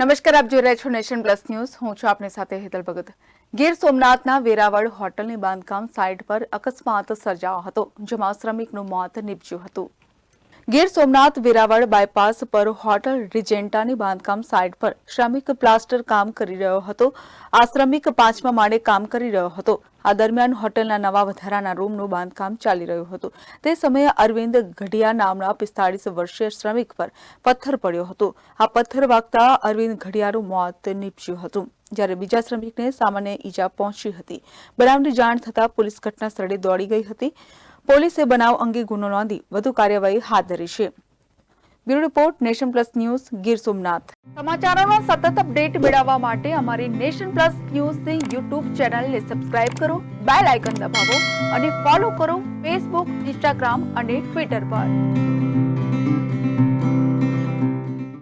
નમસ્કાર, આપ જોઈ રહ્યા છો નેશન પ્લસ ન્યૂઝ. હું છું આપની સાથે હેતલ ભગત. ગીર સોમનાથના વેરાવળ હોટલની બાંધકામ સાઇટ પર અકસ્માત સર્જાયો હતો, જેમાં શ્રમિકનું મોત નીપજ્યું હતું. ગીર સોમનાથ વેરાવળ બાયપાસ પર હોટલ રિજેન્ટાની બાંધકામ સાઇટ પર શ્રમિક પ્લાસ્ટર કામ કરી રહ્યો હતો. આ શ્રમિક પાંચમા માળે કામ કરી રહ્યો હતો. આ દરમિયાન હોટલના નવા વધારાના રૂમનું બાંધકામ ચાલી રહ્યું હતું. તે સમયે અરવિંદ ઘડિયા નામના પિસ્તાળીસ વર્ષીય શ્રમિક પર પથ્થર પડ્યો હતો. આ પથ્થર વાગતા અરવિંદ ઘડિયાનું મોત નીપજ્યું હતું. જ્યારે બીજા શ્રમિકને સામાન્ય ઈજા પહોંચી હતી. બનાવની જાણ થતાં પોલીસ ઘટના સ્થળે દોડી ગઈ હતી. પોલીસે બનાવ અંગે ગુનો નોંધી વધુ કાર્યવાહી હાથ ધરી છે. Bureau report, nation plus news, Gir Somnath. સમાચારોનો સતત અપડેટ મેળવવા માટે અમારી નેશન પ્લસ ન્યૂઝની યુટ્યુબ ચેનલને સબસ્ક્રાઇબ કરો, બેલ આઇકન દબાવો અને ફોલો કરો ફેસબુક ઇન્સ્ટાગ્રામ અને ટ્વિટર પર.